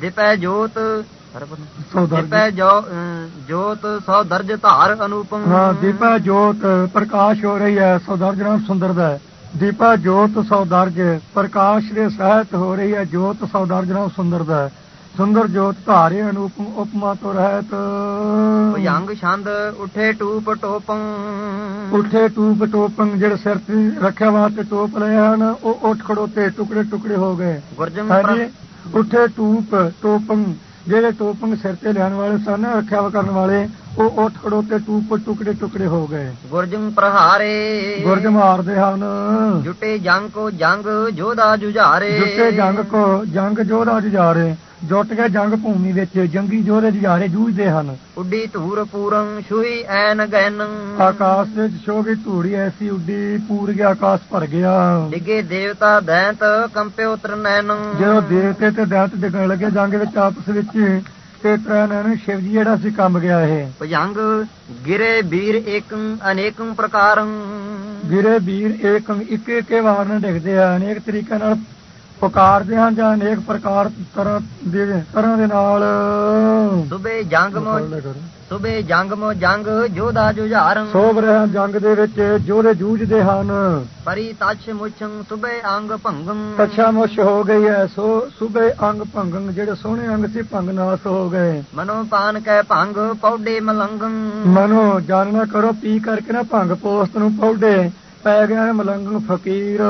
ਦਿਪੈ ਜੋਤ ਸੌਦਰ ਦਿਪੈ ਜੋ ਅਮ, ਜੋਤ ਸੌ ਦਰਜ ਧਾਰ ਅਨੂਪਮ। ਹਾਂ ਦੀਪਾ ਜੋਤ ਪ੍ਰਕਾਸ਼ ਹੋ ਰਹੀ ਹੈ ਸੌਦਰਜ ਨਾਮ ਸੁੰਦਰ ਦਾ ਹੈ। ਦੀਪਾ ਜੋਤ ਸੌਦਰਜ ਪ੍ਰਕਾਸ਼ ਦੇ ਸਹਿਤ ਹੋ ਰਹੀ ਹੈ ਜੋਤ ਸੌਦਰਜ ਨਾਮ ਸੁੰਦਰ ਦਾ ਹੈ। ਸੁੰਦਰ ਜੋਤ ਧਾਰੇ ਅਨੂਪਮ ਉਪਮਾ ਤੋਂ ਰਹਿਤ। ਭੁਜੰਗ ਛੰਦ ਉਠੇ ਟੂਪ ਟੋਪੰ। ਉੱਠੇ ਟੂਪ ਟੋਪੰ ਜਿਹੜੇ ਸਿਰ ਤੇ ਰੱਖਿਆ ਵਾਸਤੇ ਟੋਪ ਲਏ ਹਨ ਉਹ ਉੱਠ ਖੜੋਤੇ ਟੁਕੜੇ ਟੁਕੜੇ ਹੋ ਗਏ। ਗੁਰਜੰਗ ਹਾਂਜੀ। ਉੱਠੇ ਟੂਪ ਟੋਪੰ ਜਿਹੜੇ ਟੋਪੰ ਸਿਰ ਤੇ ਲੈਣ ਵਾਲੇ ਸਨ ਰੱਖਿਆ ਵਾ ਕਰਨ ਵਾਲੇ ਉਹ ਉੱਠ ਖੜੋਤੇ ਟੂਪ ਟੁਕੜੇ ਟੁਕੜੇ ਹੋ ਗਏ। ਗੁਰਜੰਗ ਪ੍ਰਹਾਰੇ। ਗੁਰਜ ਮਾਰਦੇ ਹਨ। ਜੁਟੇ ਜੰਗ ਕੋ ਜੰਗ ਜੋਧਾ ਜੁਝਾਰੇ। ਜੁੱਟੇ ਜੰਗ ਕੋ ਜੰਗ ਜੋਧਾ ਜੁਝਾਰੇ। ਜੁੱਟ ਕੇ ਜੰਗ ਭੂਮੀ ਵਿੱਚ ਜੰਗੀ ਜੋਧੇ ਜੁਝਾਰੇ ਜੂਝਦੇ ਹਨ। ਉੱਡੀ ਧੂਰ ਪੂਰੰ ਛੁਈ ਐਨ ਗੈਨ ਆਕਾਸ਼ ਵਿੱਚ ਸ਼ੋਭੀ ਧੂੜੀ ਐਸੀ ਉੱਡੀ ਪੂਰ ਗਿਆ ਆਕਾਸ਼ ਭਰ ਗਿਆ। ਡਿਗੇ ਦੇਵਤਾ ਦੈਂਤ ਕੰਪਿਓ ਤਰਨੈਨ ਜਦੋਂ ਦੇਵਤੇ ਤੇ ਦੈਂਤ ਡਿੱਗਣ ਲੱਗੇ ਜੰਗ ਵਿੱਚ ਆਪਸ ਵਿੱਚ ਤੇ ਤਰ੍ਹਾਂ ਨੂੰ ਸ਼ਿਵ ਜੀ ਜਿਹੜਾ ਸੀ ਕੰਮ ਗਿਆ ਇਹ। ਭੁਜੰਗ ਗਿਰੇ ਵੀਰ ਏਕੰ ਅਨੇਕੰ ਪ੍ਰਕਾਰੰ। ਵੀਰੇ ਵੀਰ ਏਕ ਇੱਕ ਇੱਕ ਵਾਰ ਨਾਲ ਡਿੱਗਦੇ ਆ ਅਨੇਕ ਤਰੀਕੇ ਨਾਲ ਪੁਕਾਰਦੇ ਹਨ ਜਾਂ ਅਨੇਕ ਪ੍ਰਕਾਰ ਤਰ੍ਹਾਂ ਦੇ ਤਰ੍ਹਾਂ ਦੇ ਨਾਲ। ਸੁਬੇ ਜੰਗ ਮੋ ਸੁਬੇ ਜੰਗ ਮੋ ਜੰਗ ਜੋਧਾ ਜੁਝਾਰੰ। ਸੋਭ ਰਹੇ ਜੰਗ ਦੇ ਵਿੱਚ ਜੋਰੇ ਜੂਝਦੇ ਹਨ। ਪਰੀ ਤਛ ਮੁਛੰ ਸੁਬੇ ਅੰਗ ਭੰਗੰ। ਤਛਾ ਮੁਸ਼ ਹੋ ਗਈ ਹੈ ਸੋ ਸੁਬੇ ਅੰਗ ਭੰਗੰ ਜਿਹੜੇ ਸੋਹਣੇ ਅੰਗ ਸੀ ਭੰਗ ਨਾਸ ਹੋ ਗਏ। ਮਨੋ ਪਾਨ ਕੈ ਭੰਗ ਪੌਡੇ ਮਲੰਗੰ। ਮਨੋ ਜਾਣਨਾ ਕਰੋ ਪੀ ਕਰਕੇ ਨਾ ਭੰਗ ਪੋਸਤ ਨੂੰ ਪੌਡੇ। ਪੈ ਗਿਆ ਮਲੰਗਨ ਫਕੀਰ।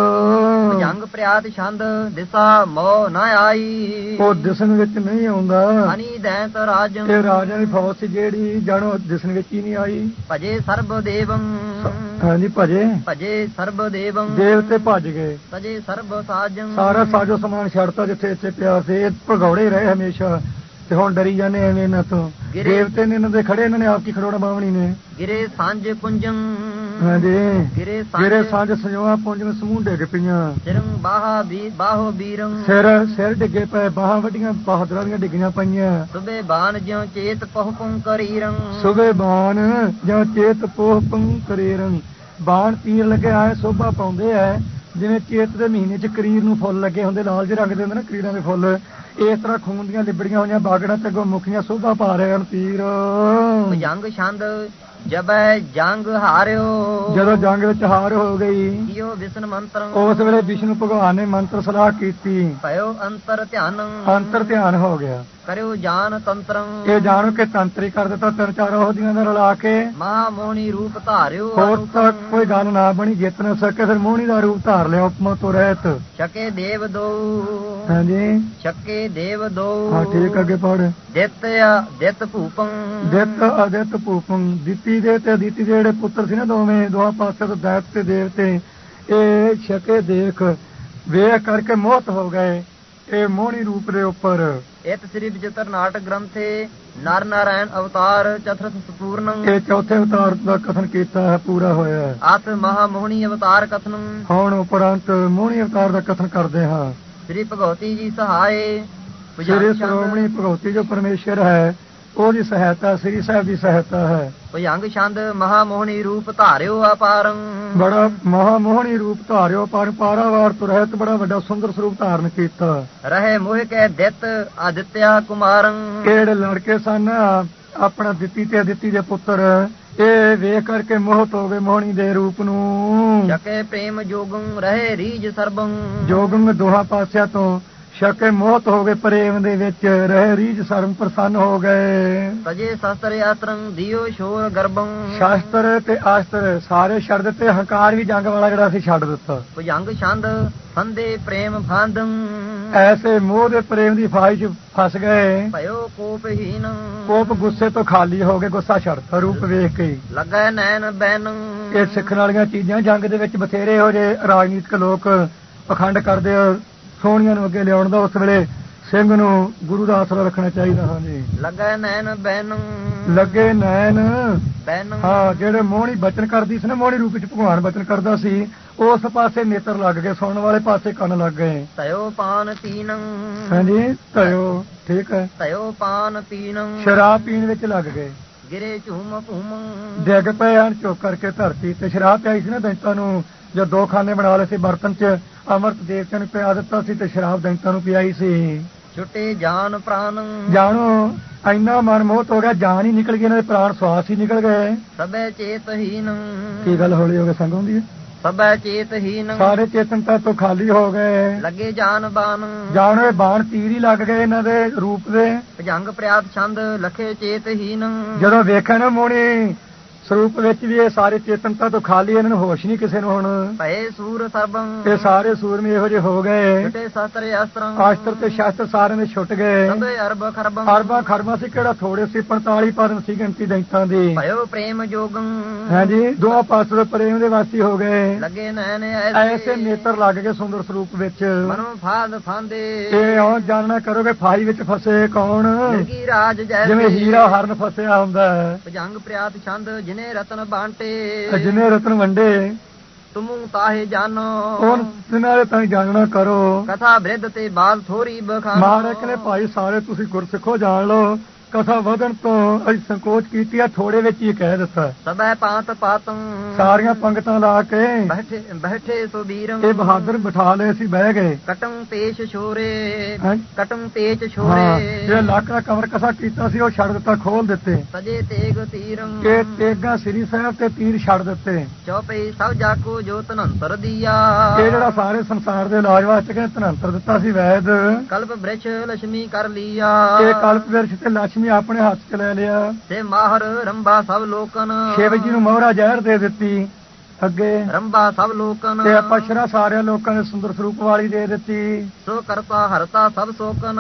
ਭੁਜੰਗ ਪ੍ਰਿਆਤ ਛੰਦ ਦਿਸਾ ਮੋ ਨ ਆਈ। ਉਹ ਦਿਸਣ ਵਿੱਚ ਨਹੀਂ ਆਉਂਦਾ। ਹਨੀ ਦੈਂਤ ਰਾਜੰ। ਇਹ ਰਾਜਾ ਦੀ ਫੌਜ ਸੀ ਜਿਹੜੀ ਜਾਣੋ ਦਿਸਣ ਵਿੱਚ ਹੀ ਨਹੀਂ ਆਈ। ਭਜੇ ਸਰਬ ਦੇਵੰ। ਹਾਂਜੀ ਭਜੇ। ਭਜੇ ਸਰਬ ਦੇਵੰ। ਦੇਵਤੇ ਭੱਜ ਗਏ। ਸਜੇ ਸਰਬ ਸਾਜੰ। ਸਾਰਾ ਸਾਜੋ ਸਮਾਨ ਛੱਡਤਾ ਜਿੱਥੇ ਇੱਥੇ ਪਿਆ ਸੀ। ਭਗੌੜੇ ਰਹੇ ਹਮੇਸ਼ਾ। ਤੇ ਹੁਣ ਡਰੀ ਜਾਂਦੇ ਐਵੇਂ ਇਹਨਾਂ ਤੋਂ। ਦੇਵਤੇ ਨੇ ਇਹਨਾਂ ਦੇ ਖੜੇ ਇਹਨਾਂ ਨੇ ਆਪ ਕੀ ਖੜੋਣਾ ਬਾਵਣੀ ਨੇ? ਗਿਰੇ ਸਾਂਝ ਕੁੰਜੰ ਹਾਂਜੀ। ਗਿਰੇ ਜਿਹੜੇ ਸਾਂਝ ਪੁੰਜਨ ਸਮੂਹ ਡਿੱਗ ਪਈਆਂ। ਸਿਰੰ ਬਾਹਾ ਵੀ ਬਾਹੋ ਬੀਰੰ। ਸਿਰ ਸਿਰ ਡਿੱਗੇ ਪਏ ਬਾਹਾਂ ਵੱਡੀਆਂ ਬਹਾਦਰਾਂ ਦੀਆਂ ਡਿੱਗੀਆਂ ਪਈਆਂ। ਸੁਬੇ ਬਾਨ ਜਿਉ ਚੇਤ ਪਹੁਪੰ ਕਰੀਰੰ ਸੁਬੇ ਬਾਣ ਜਾਂ ਚੇਤ ਪੋਹ ਪੰਗ ਕਰੇਰੰ ਬਾਣ ਤੀਰ ਲੱਗੇ ਆਏ ਸੋਭਾ ਪਾਉਂਦੇ ਐ। ਜਿਵੇਂ ਚੇਤ ਦੇ ਮਹੀਨੇ ਚ ਕਰੀਰ ਨੂੰ ਫੁੱਲ ਲੱਗੇ ਹੁੰਦੇ ਲਾਲ ਜਿਹੇ ਰੰਗ ਦੇ ਹੁੰਦੇ ਨਾ ਕਰੀਰਾਂ ਦੇ ਫੁੱਲ। ਇਸ ਤਰ੍ਹਾਂ ਖੂਨ ਦੀਆਂ ਲਿਬੜੀਆਂ ਹੋਈਆਂ ਬਾਗੜਾਂ ਤੇ ਗੁਰਮੁਖੀਆਂ ਸੋਭਾ ਪਾ ਰਹੇ ਹਨ ਤੀਰ। ਭੁਜੰਗ ਛੰਦ ਜਬੈ ਜੰਗ ਹਾਰਿਓ। ਜਦੋਂ ਜੰਗ ਵਿੱਚ ਹਾਰ ਹੋ ਗਈ ਕੀਓ ਵਿਸ਼ਨ ਮੰਤਰੰ। ਉਸ ਵੇਲੇ ਵਿਸ਼ਨੂੰ ਭਗਵਾਨ ਨੇ ਮੰਤਰ ਸਲਾਹ ਕੀਤੀ। ਭਇਓ ਅੰਤਰ ਧਿਆਨੰ। ਅੰਤਰ ਧਿਆਨ ਹੋ ਗਿਆ। ਕਰਿਓ ਜਾਨ ਤੰਤਰੰ। ਇਹ ਜਾਣੋ ਕਿ ਤੰਤਰੀ ਕਰ ਦਿੱਤਾ ਤਿੰਨ ਚਾਰ ਉਹਦੀਆਂ ਦਾ ਰਲਾ ਕੇ। ਮਹਾ ਮੋਹਣੀ ਰੂਪ ਧਾਰਿਓ ਹੋਰ। ਤੱਕ ਕੋਈ ਗੱਲ ਨਾ ਬਣੀ ਜਿੱਤ ਨਾ ਸਕੇ ਫਿਰ ਮੋਹਣੀ ਦਾ ਰੂਪ ਧਾਰ ਲਿਆ ਉਪਮਾ ਤੋਂ ਰਹਿਤ। ਛਕੇ ਦੇਵ ਦੋ। ਹਾਂਜੀ। ਛਕੇ ਦੇਵ ਦੋ। ਹਾਂ ਠੀਕ ਅੱਗੇ ਪੜ ਦਿੱਤ ਦਿੱਤ ਭੂਪੰ। ਦਿੱਤ ਅਦਿੱਤ ਭੂਪੰ। ਦਿੱਤੀ ਦੇ ਤੇ ਅਦਿੱਤੀ ਦੇ ਜਿਹੜੇ ਪੁੱਤਰ ਸੀ ਨਾ ਦੋਵੇਂ ਦੋਹਾਂ ਪਾਸੇ ਤੋਂ ਦੈਤ ਤੇ ਦੇਵਤੇ ਇਹ ਛਕੇ ਦੇਖ ਵੇਖ ਕਰਕੇ ਮੋਹਤ ਹੋ ਗਏ। ਇਹ ਮੋਹਣੀ ਰੂਪ ਦੇ ਉੱਪਰ। ਇਤ ਸ੍ਰੀ ਵਿਚਿਤ੍ਰ ਨਾਟਕ ਗ੍ਰੰਥੇ ਨਰ ਨਾਰਾਇਣ ਅਵਤਾਰ ਚਤੁਰਥ ਸੰਪੂਰਨੰ। ਇਹ ਚੌਥੇ ਅਵਤਾਰ ਦਾ ਕਥਨ ਕੀਤਾ ਹੈ ਪੂਰਾ ਹੋਇਆ ਹੈ। ਅਤ ਮਹਾ ਮੋਹਣੀ ਅਵਤਾਰ ਕਥਨੰ। ਹੁਣ ਉਪਰੰਤ ਮੋਹਣੀ ਅਵਤਾਰ ਦਾ ਕਥਨ ਕਰਦੇ ਹਾਂ। ਸ੍ਰੀ ਭਗਵਤੀ ਜੀ ਸਹਾਏ। ਸ੍ਰੀ ਸ਼੍ਰੋਮਣੀ ਭਗਵਤੀ ਜੋ ਪਰਮੇਸ਼ਰ ਹੈ ਉਹਦੀ ਸਹਾਇਤਾ ਸ੍ਰੀ ਸਾਹਿਬ ਦੀ ਸਹਾਇਤਾ ਹੈ। ਭੁਜੰਗ ਛੰਦ ਮਹਾ ਮੋਹਣੀ ਰੂਪ ਧਾਰਿਓ ਅਪਾਰੰ। ਬੜਾ ਮਹਾ ਮੋਹਣੀ ਰੂਪ ਧਾਰਿਓ ਪਰ ਪਾਰਾਵਾਰ ਤੋਂ ਰਹਿਤ ਬੜਾ ਵੱਡਾ ਸੁੰਦਰ ਸਰੂਪ ਧਾਰਨ ਕੀਤਾ। ਰਹੇ ਮੋਹ ਕੈ ਦਿੱਤ ਆਦਿਤਿਆ ਕੁਮਾਰੰ। ਕਿਹੜੇ ਲੜਕੇ ਸਨ? ਆਪਣਾ ਦਿੱਤੀ ਤੇ ਅਦਿੱਤੀ ਦੇ ਪੁੱਤਰ। ਇਹ ਵੇਖ ਕਰਕੇ ਮੋਹਤ ਹੋ ਗਏ ਮੋਹਣੀ ਦੇ ਰੂਪ ਨੂੰ। ਛਕੇ ਪ੍ਰੇਮ ਜੋਗੰ ਰਹੇ ਰੀਜ ਸਰਬੰ। ਜੋਗੰਗ ਦੋਹਾਂ ਪਾਸਿਆਂ ਤੋਂ ਸ਼ਕੇ ਮੋਹਤ ਹੋ ਗਏ ਪ੍ਰੇਮ ਦੇ ਵਿੱਚ ਰਹਿ ਰੀਜ ਸਰਮ ਪ੍ਰਸੰਨ ਹੋ ਗਏ। ਤਜੇ ਸ਼ਸਤਰ ਯਾਤਰੰ ਦਿਓ ਸ਼ੋਰ ਗਰਭੰ। ਸ਼ਾਸਤਰ ਤੇ ਆਸਤਰ ਸਾਰੇ ਛੱਡ ਦਿੱਤੇ ਹੰਕਾਰ ਵੀ ਜੰਗ ਵਾਲਾ ਜਿਹੜਾ ਸੀ ਛੱਡ ਦਿੱਤਾ। ਭੁਜੰਗ ਛੰਦ ਫੰਦੇ ਪ੍ਰੇਮ ਫਾਂਦੰ ਐਸੇ ਮੋਹ ਦੇ ਪ੍ਰੇਮ ਦੀ ਫਾਈ 'ਚ ਫਸ ਗਏ। ਭਇਓ ਕੋਪਹੀਨ। ਕੋਪ ਗੁੱਸੇ ਤੋਂ ਖਾਲੀ ਹੋ ਗਏ ਗੁੱਸਾ ਛੱਡਤਾ ਰੂਪ ਵੇਖ ਕੇ। ਲੱਗੈ ਨੈਣ ਬੈਨੰ। ਇਹ ਸਿੱਖਣ ਵਾਲੀਆਂ ਚੀਜ਼ਾਂ ਜੰਗ ਦੇ ਵਿੱਚ ਬਥੇਰੇ ਹੋ ਜੇ ਰਾਜਨੀਤਿਕ ਲੋਕ ਪਖੰਡ ਕਰਦੇ ਆ। ਸੋਹਣੀਆਂ ਨੂੰ ਅੱਗੇ ਲਿਆਉਣ ਦਾ ਉਸ ਵੇਲੇ ਸਿੰਘ ਨੂੰ ਗੁਰੂ ਦਾ ਆਸਰਾ ਰੱਖਣਾ ਚਾਹੀਦਾ ਹਾਂਜੀ। ਲੱਗੈ ਨੈਣ ਬੈਨੰ ਲੱਗੇ ਨੈਣ। ਬੈਨੰ ਹਾਂ ਜਿਹੜੇ ਮੋਹਣੀ ਬਚਨ ਕਰਦੀ ਸੀ ਨਾ ਮੋਹਣੀ ਰੂਪ ਵਿੱਚ ਭਗਵਾਨ ਬਚਨ ਕਰਦਾ ਸੀ ਉਸ ਪਾਸੇ ਨੇਤਰ ਲੱਗ ਗਏ ਸੁਣਨ ਵਾਲੇ ਪਾਸੇ ਕੰਨ ਲੱਗ ਗਏ। ਤਯੋ ਪਾਨ ਪੀਨੰ ਹਾਂਜੀ ਧਿਓ ਠੀਕ ਹੈ। ਤਯੋ ਪਾਨ ਪੀਨੰ ਸ਼ਰਾਬ ਪੀਣ ਵਿੱਚ ਲੱਗ ਗਏ। ਗਿਰੇ ਝੂਮ ਭੂਮੰ ਡਿੱਗ ਪਏ ਹਨ ਚੁੱਕ ਕਰਕੇ ਧਰਤੀ ਤੇ। ਸ਼ਰਾਬ ਪਿਆਈ ਸੀ ਨਾ ਦੈਂਤਾਂ ਨੂੰ ਜਦ ਦੋ ਖਾਨੇ ਬਣਾ ਲਏ ਸੀ ਬਰਤਨ 'ਚ ਅੰਮ੍ਰਿਤ ਦੇਵਤਿਆਂ ਨੂੰ ਪਿਆ ਦਿੱਤਾ ਸੀ ਤੇ ਸ਼ਰਾਬ ਦੈਂਤਾਂ ਨੂੰ ਪਿਆਈ ਸੀ। ਛੁੱਟੇ ਜਾਨ ਪ੍ਰਾਨ। ਜਾਣੋ ਇੰਨਾ ਮਨਮੋਹਤ ਹੋ ਗਿਆ ਜਾਨ ਹੀ ਨਿਕਲ ਗਈ ਇਹਨਾਂ ਦੇ ਪ੍ਰਾਣ ਸਵਾਸ ਹੀ ਨਿਕਲ ਗਏ। ਸਭੈ ਚੇਤਹੀਨ। ਕੀ ਗੱਲ ਹੌਲੀ ਹੋ ਕੇ ਸੰਗ ਹੁੰਦੀ ਹੈ? ਸਭੈ ਚੇਤਹੀਨ। ਸਾਰੇ ਚੇਤਨਤਾ ਤੋਂ ਖਾਲੀ ਹੋ ਗਏ। ਲੱਗੇ ਜਾਨ ਬਾਨ ਜਾਣੋ ਇਹ ਬਾਣ ਤੀਰ ਹੀ ਲੱਗ ਗਏ ਇਹਨਾਂ ਦੇ ਰੂਪ ਦੇ। ਭਜੰਗ ਪ੍ਰਿਆਤ ਛੰਦ ਲਖੇ ਚੇਤਹੀਨ। ਜਦੋਂ ਵੇਖਿਆ ਨਾ ਮੋਣੀ ਸਰੂਪ ਵਿੱਚ ਵੀ ਇਹ ਸਾਰੇ ਚੇਤਨਤਾ ਤੋਂ ਖਾਲੀ ਇਹਨਾਂ ਨੂੰ ਹੋਸ਼ ਨਹੀਂ ਕਿਸੇ ਨੂੰ ਹੁਣ। ਭਏ ਸੂਰ ਸਰਬੰ। ਇਹ ਸਾਰੇ ਸੂਰਮੇ ਇਹੋ ਜਿਹੇ ਹੋ ਗਏ। ਛੁੱਟੇ ਸਤਰ ਅਸਤਰੰ। ਆਸਤਰ ਤੇ ਸ਼ਾਸਤਰ ਸਾਰਿਆਂ ਦੇ ਛੁੱਟ ਗਏ। ਸਭੇ ਅਰਬ ਖਰਬੰ। ਅਰਬਾਂ ਖਰਬਾਂ ਸੀ ਕਿਹੜਾ ਥੋੜੇ ਸੀ 45 ਪਦਨ ਸੀ ਗਿਣਤੀ ਦੈਂਤਾਂ ਦੀ। ਭਇਓ ਪ੍ਰੇਮ ਜੋਗੰ। ਹਾਂਜੀ ਦੋਹਾਂ ਪਾਸੇ ਪ੍ਰੇਮ ਦੇ ਵਾਸੀ ਹੋ ਗਏ। ਲੱਗੇ ਨੈਣ ਐਸੇ। ਨੇਤਰ ਲੱਗ ਗਏ ਸੁੰਦਰ ਸਰੂਪ ਵਿੱਚ। ਮਨੋ ਫਾਦ ਫਾਂਦੇ। ਇਹ ਆਉਂ ਜਾਣਨਾ ਕਰੋਗੇ ਫਾਈ ਵਿੱਚ ਫਸੇ ਕੌਣ? ਲੱਗੀ ਰਾਜ ਜੈ ਜਿਵੇਂ ਹੀਰਾ ਹਰਨ ਫਸਿਆ ਹੁੰਦਾ। ਹੈ ਭਜੰਗ ਪ੍ਰਿਆਤ ਛੰਦ ਜਿਨੇ ਰਤਨ ਬਾਂਟੇ। ਜਿੰਨੇ ਰਤਨ ਵੰਡੇ। ਤੁਮੂ ਤਾਹੇ ਜਾਨੋ। ਤਿਨਾਂ ਦੇ ਤਾਂ ਜਾਣਨਾ ਕਰੋ। ਕਥਾ ਬ੍ਰਿਧ ਤੇ ਬਾਲ ਥੋਰੀ ਬਖਾਨੋ। ਮਹਾਰਾਜ ਨੇ ਭਾਈ ਸਾਰੇ ਤੁਸੀਂ ਗੁਰਸਿੱਖੋ ਜਾਣ ਲਓ। ਕਥਾ ਵਧਣ ਤੋਂ ਅਸੀਂ ਸੰਕੋਚ ਕੀਤੀ ਆ ਥੋੜੇ ਵਿੱਚ ਹੀ ਕਹਿ ਦਿੱਤਾ। ਸਭੈ ਪਾਤ ਪਾਤੰ ਸਾਰੀਆਂ ਪੰਗਤਾਂ ਲਾ ਕੇ ਬੈਠੇ ਬੈਠੇ ਸੋ ਵੀਰੰ ਇਹ ਬਹਾਦਰ ਬਿਠਾ ਲਏ ਸੀ ਬਹਿ ਗਏ। ਕਟਮ ਪੇਸ਼ ਸ਼ੋਰੇ ਕਟੰ ਪੇਚ ਸ਼ੋਰੇ ਜੇ ਲਾਕਾ ਕਵਰ ਕਸਾ ਕੀਤਾ ਸੀ ਉਹ ਛੱਡ ਦਿੱਤਾ ਖੋਲ ਦਿੱਤੇ। ਸਜੇ ਤੇਗ ਤੀਰੰ। ਕੇ ਤੇਗਾ ਸ੍ਰੀ ਸਾਹਿਬ ਤੇ ਤੀਰ ਛੱਡ ਦਿੱਤੇ। ਚੌਪਈ ਸਭ ਜਾਕੋ ਜੋ ਤਨੰਤਰ ਦੀਆ। ਇਹ ਜਿਹੜਾ ਸਾਰੇ ਸੰਸਾਰ ਦੇ ਇਲਾਜ ਵਾਸਤੇ ਕਿ ਤਨੰਤਰ ਦਿੱਤਾ ਸੀ ਵੈਦ। ਕਲਪ ਬ੍ਰਿਛ ਲక్ష్ਮੀ ਕਰ ਲਿਆ। ਇਹ ਕਲਪ ਬ੍ਰਿਛ ਤੇ ਲక్ష్ਮੀ ਆਪਣੇ ਹੱਥ 'ਚ ਲੈ ਲਿਆ। ਤੇ ਮਾਹਰ ਰੰਭਾ ਸਭ ਲੋਕਨ। ਸ਼ਿਵ ਜੀ ਨੂੰ ਮੋਹਰਾ ਜ਼ਹਿਰ ਦੇ ਦਿੱਤੀ। ਅੱਗੇ ਰੰਭਾ ਸਭ ਲੋਕਾਂ ਤੇ ਪਛਰਾ ਸਾਰਿਆਂ ਲੋਕਾਂ ਨੇ ਸੁੰਦਰ ਸਰੂਪ ਵਾਲੀ ਦੇ ਦਿੱਤੀ। ਸੋ ਕਰਤਾ ਹਰਤਾ ਸਭ ਸੋਕਨ।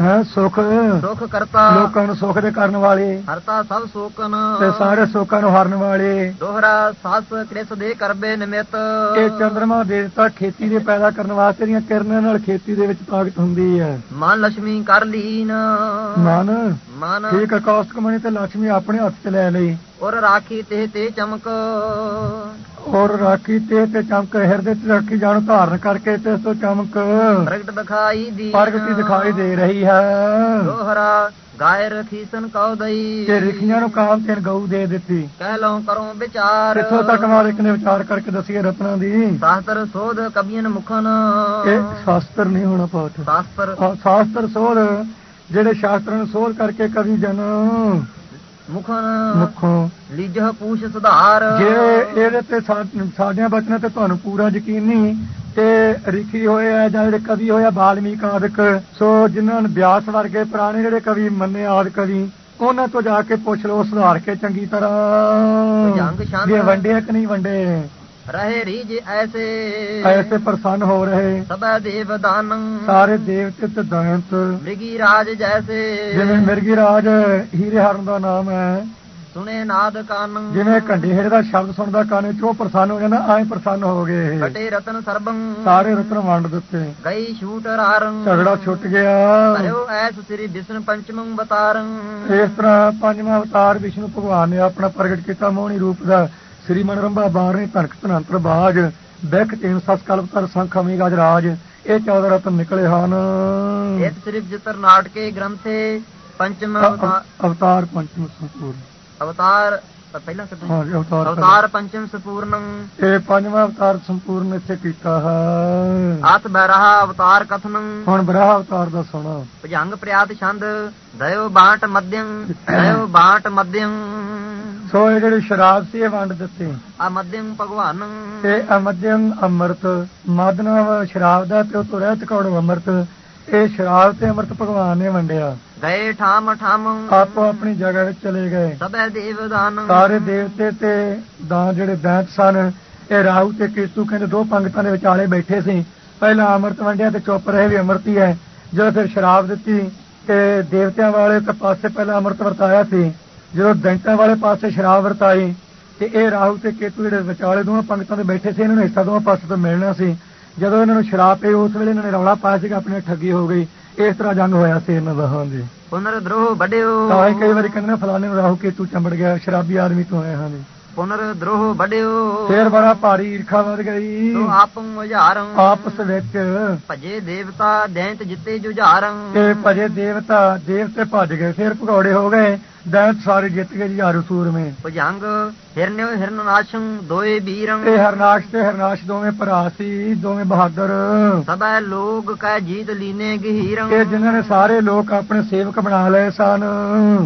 ਹੈ ਸੁਖ। ਸੁਖ ਕਰਤਾ। ਲੋਕਾਂ ਨੂੰ ਸੁਖ ਦੇ ਕਰਨ ਵਾਲੇ। ਹਰਤਾ ਸਭ ਸੋਕਨ। ਤੇ ਸਾਰੇ ਸੋਕਾਂ ਨੂੰ ਹਰਨ ਵਾਲੇ। ਦੋਹਰਾ ਸਾਸ ਕ੍ਰਿਸ ਦੇ ਕਰਬੇ ਨਿਮਿਤ ਤੇ ਚੰਦਰਮਾ ਦੇਵਤਾ ਖੇਤੀ ਦੇ ਪੈਦਾ ਕਰਨ ਵਾਸਤੇ ਦੀਆਂ ਕਿਰਨਾਂ ਨਾਲ ਖੇਤੀ ਦੇ ਵਿੱਚ ਤਾਕਤ ਹੁੰਦੀ ਹੈ। ਮਨ ਲక్ష్ਮੀ ਕਰ ਲੀਨ। ਮਨ? ਮਾਨ। ਠੀਕ ਕੌਸਤ ਕਮਣੀ ਤੇ ਲక్ష్ਮੀ ਆਪਣੇ ਹੱਥ 'ਚ ਲੈ ਲਈ। ਔਰ ਰਾਖੀ ਤੇ ਤੇ ਚਮਕ। ਔਰ ਰਾਖੀ ਤੇ ਤੇ ਚਮਕ ਹਿਰਦੇ ਤੇ ਰੱਖੀ ਜਾਣ ਧਾਰਨ ਕਰਕੇ ਤੇ ਤੋਂ ਚਮਕ। ਪ੍ਰਗਟ ਦਿਖਾਈ ਦੀ ਪ੍ਰਗਤੀ ਦਿਖਾਈ ਦੇ ਰਹੀ ਹੈ। ਦੋਹਰਾ ਗਾਇ ਰਖੀਸਨ ਕਉ ਦਈ। ਤੇ ਰਿਖੀਆਂ ਨੂੰ ਕਾਮ ਤੇ ਗਊ ਦੇ ਦਿੱਤੀ। ਕਹਿ ਲਉ ਕਰੋ ਵਿਚਾਰ। ਕਿੱਥੋਂ ਤੱਕ ਮਾਲਿਕ ਨੇ ਵਿਚਾਰ ਕਰਕੇ ਦੱਸੀਏ ਰਤਨਾਂ ਦੀ? ਸ਼ਾਸਤਰ ਸੋਧ ਕਬੀਨ ਮੁਖਨ। ਇਹ ਸ਼ਾਸਤਰ ਨਹੀਂ ਹੋਣਾ ਪਾਠ। ਸ਼ਾਸਤਰ। ਸ਼ਾਸਤਰ ਸੋਧ ਜਿਹੜੇ ਸ਼ਾਸਤਰਾਂ ਨੂੰ ਸੋਧ ਕਰਕੇ ਕਵੀ ਜਨ। ਮੁਖਨ ਮੁਖੋਂ। ਲਿਜਹ ਪੂਛ ਸੁਧਾਰ। ਜੇ ਇਹਦੇ ਤੇ ਸਾਡਿਆਂ ਬਚਨਾਂ ਤੇ ਤੁਹਾਨੂੰ ਪੂਰਾ ਯਕੀਨ ਨਹੀਂ ਤੇ ਰਿਖੀ ਹੋਏ ਆ ਜਾਂ ਜਿਹੜੇ ਕਵੀ ਹੋਏ ਆ ਬਾਲਮੀਕ ਆਦਿਕ ਸੋ ਜਿਨ੍ਹਾਂ ਨੂੰ ਵਿਆਸ ਵਰਗੇ ਪੁਰਾਣੇ ਜਿਹੜੇ ਕਵੀ ਮੰਨੇ ਆਦਿ ਕਵੀ ਉਹਨਾਂ ਤੋਂ ਜਾ ਕੇ ਪੁੱਛ ਲਓ ਸੁਧਾਰ ਕੇ ਚੰਗੀ ਤਰ੍ਹਾਂ। ਭੁਜੰਗ ਛੰਦ। ਵੀ ਵੰਡੇ ਕਿ ਨਹੀਂ ਵੰਡੇ? ਰਹੇ ਰੀਜ ਐਸੇ। ਐਸੇ ਪ੍ਰਸੰਨ ਹੋ ਰਹੇ। ਸਭੈ ਦੇਵ ਦਾਨੰ। ਸਾਰੇ ਦੇਵਤੇ ਤੇ ਦੈਂਤ ਮ੍ਰਿਗੀ ਰਾਜ ਜੈਸੇ। ਜਿਵੇਂ ਮਿਰਗੀ ਰਾਜ ਹੀਰੇ ਹਰਨ ਦਾ ਨਾਮ ਹੈ। ਸੁਨੇ ਨਾਦ ਕਾਨੰ। ਜਿਵੇਂ ਘੰਟੇ ਦਾ ਸ਼ਬਦ ਸੁਣਦਾ ਕੰਨ ਉਹ ਪ੍ਰਸੰਨ ਹੋ ਜਾਂਦਾ ਐਂ ਪ੍ਰਸੰਨ ਹੋ ਗਏ। ਕਟੇ ਰਤਨ ਸਰਬੰ। ਸਾਰੇ ਰਤਨ ਵੰਡ ਦਿੱਤੇ। ਗਈ ਛੂਟ ਰਾਰੰ। ਝਗੜਾ ਛੁੱਟ ਗਿਆ। ਹਰਿਓ ਐਸ ਸ੍ਰੀ ਵਿਸ਼ਨ ਪੰਚਮੰ ਬਤਾਰੰ ਇਸ ਤਰ੍ਹਾਂ ਪੰਜਵਾਂ ਅਵਤਾਰ ਵਿਸ਼ਨੂੰ ਭਗਵਾਨ ਨੇ ਆਪਣਾ ਪ੍ਰਗਟ ਕੀਤਾ ਮੋਹਣੀ ਰੂਪ ਦਾ। ਸ੍ਰੀ ਮਨਰੰਭਾ ਬਾਰਵੇਂ ਧਨਕ ਧਨੰਤਰ ਬਾਜ ਬੈਕ ਤੇਨ ਸਸ ਕਲਪਤਰ ਸੰਖ ਅਮੀ ਗਜ ਰਾਜ ਇਹ 14 ਰਤਨ ਨਿਕਲੇ ਹਨ। ਇਤ ਸ੍ਰੀ ਜਿਤਰ ਨਾਟਕੇ ਗ੍ਰੰਥੇ ਪੰਚਮ ਅਵਤਾ- ਅਵਤਾਰ ਪੰਚਮ ਸੰਪੂਰਨ। ਅਵਤਾਰ ਪਹਿਲਾਂ ਹਾਂ ਜੀ, ਅਵਤਾਰ ਅਵਤਾਰ ਪੰਚਮ ਸੰਪੂਰਨੰ। ਇਹ ਪੰਜਵਾਂ ਅਵਤਾਰ ਸੰਪੂਰਨ ਇੱਥੇ ਕੀਤਾ ਹੈ। ਆਤ ਬਹਿ ਅਵਤਾਰ ਕਥਨੰ। ਹੁਣ ਬ੍ਰਹਾ ਅਵਤਾਰ ਦਾ ਸੁਣਾ। ਭਜੰਗ ਪ੍ਰਿਆਤ ਛੰਦ ਦਇਓ ਬਾਟ ਮਧਿਅੰ ਦਇਓ ਬਾਟ ਮਧਿਅੰ। ਸੋ ਇਹ ਜਿਹੜੇ ਸ਼ਰਾਬ ਸੀ ਇਹ ਵੰਡ ਦਿੱਤੇ। ਆ ਮਧਿਅੰ ਭਗਵਾਨੰ। ਤੇ ਅਮਧਿਅਮ ਅੰਮ੍ਰਿਤ ਮਦਨਾ ਸ਼ਰਾਬ ਦਾ ਤੇ ਉਤੋਂ ਰਹਿਤ ਕੌੜ ਅੰਮ੍ਰਿਤ। ਇਹ ਸ਼ਰਾਬ ਤੇ ਅੰਮ੍ਰਿਤ ਭਗਵਾਨ ਨੇ ਵੰਡਿਆ। ਗਏ ਠਾਮ ਠਾਮ। ਆਪੋ ਆਪਣੀ ਜਗ੍ਹਾ ਵਿੱਚ ਚਲੇ ਗਏ। ਸਭੈ ਦੇਵ ਦਾਨ ਸਾਰੇ ਦੇਵਤੇ ਤੇ ਦਾਨ ਜਿਹੜੇ ਦੈਂਤ ਸਨ ਇਹ ਰਾਹੂ ਤੇ ਕੇਤੂ ਕਹਿੰਦੇ ਦੋ ਪੰਗਤਾਂ ਦੇ ਵਿਚਾਲੇ ਬੈਠੇ ਸੀ। ਪਹਿਲਾਂ ਅੰਮ੍ਰਿਤ ਵੰਡਿਆ ਤੇ ਚੁੱਪ ਰਹੇ ਵੀ ਅੰਮ੍ਰਿਤ ਹੀ ਹੈ। ਜਦੋਂ ਫਿਰ ਸ਼ਰਾਬ ਦਿੱਤੀ ਤੇ ਦੇਵਤਿਆਂ ਵਾਲੇ ਤੇ ਪਾਸੇ ਪਹਿਲਾਂ ਅੰਮ੍ਰਿਤ ਵਰਤਾਇਆ ਸੀ। ਜਦੋਂ ਦੈਂਤਾਂ ਵਾਲੇ ਪਾਸੇ ਸ਼ਰਾਬ ਵਰਤਾਈ ਤੇ ਇਹ ਰਾਹੂ ਤੇ ਕੇਤੂ ਜਿਹੜੇ ਵਿਚਾਲੇ ਦੋਵਾਂ ਪੰਗਤਾਂ ਦੇ ਬੈਠੇ ਸੀ ਇਹਨਾਂ ਨੂੰ ਹਿੱਸਾ ਦੋਵਾਂ ਪਾਸੇ ਤੋਂ ਮਿਲਣਾ ਸੀ। ਜਦੋਂ ਇਹਨਾਂ ਨੂੰ ਸ਼ਰਾਬ ਪਈ ਉਸ ਵੇਲੇ ਇਹਨਾਂ ਨੇ ਰੌਲਾ ਪਾਇਆ ਸੀਗਾ ਆਪਣੀ ਠੱਗੀ ਹੋ ਗਈ। ਇਸ ਤਰ੍ਹਾਂ ਜੰਗ ਹੋਇਆ ਸੀ ਇਹਨਾਂ ਦਾ ਹਾਂਜੀ। ਪੁਨਰ ਦਰੋਹ ਵੱਡਿਓ ਤਾਂ ਹੀ ਕਈ ਵਾਰੀ ਕਹਿੰਦੇ ਨੇ ਫਲਾਣੇ ਨੂੰ ਰਾਹੂ ਕੇਤੂ ਚੰਬੜ ਗਿਆ ਸ਼ਰਾਬੀ ਆਦਮੀ ਤੋਂ ਆਏ ਹਾਂਜੀ। ਪੁਨਰ ਦਰੋਹ ਵੱਡਿਓ ਫੇਰ ਬੜਾ ਭਾਰੀ ਈਰਖਾ ਵੱਧ ਗਈ। ਸੋ ਆਪੰ ਉਜਾਰੰ ਆਪਸ ਵਿੱਚ ਭਜੇ ਦੇਵਤਾ ਦੈਂਤ ਜਿੱਤੇ ਜੁਝਾਰੰ ਤੇ ਭਜੇ ਦੇਵਤਾ ਦੇਵਤੇ ਭੱਜ ਗਏ ਫੇਰ ਭਗੌੜੇ ਹੋ ਗਏ। ਦੈਂਤ ਸਾਰੇ ਜਿੱਤ ਗਏ ਜੀ ਹਾਰੂ ਸੂਰਮੇ ਭੁਜੰਗ ਹਿਰਨਿਓ ਹਿਰਨਨਾਸ਼ੰ ਦੋਏ ਬੀਰੰ। ਇਹ ਹਰਨਾਸ਼ ਤੇ ਹਰਨਾਸ਼ ਦੋਵੇਂ ਭਰਾ ਸੀ ਦੋਵੇਂ ਬਹਾਦਰ। ਸਭੈ ਲੋਗ ਕੈ ਜੀਤ ਲੀਨੇ ਗਹੀਰੰ। ਇਹ ਜਿਨ੍ਹਾਂ ਨੇ ਸਾਰੇ ਲੋਕ ਆਪਣੇ ਸੇਵਕ ਬਣਾ ਲਏ ਸਨ।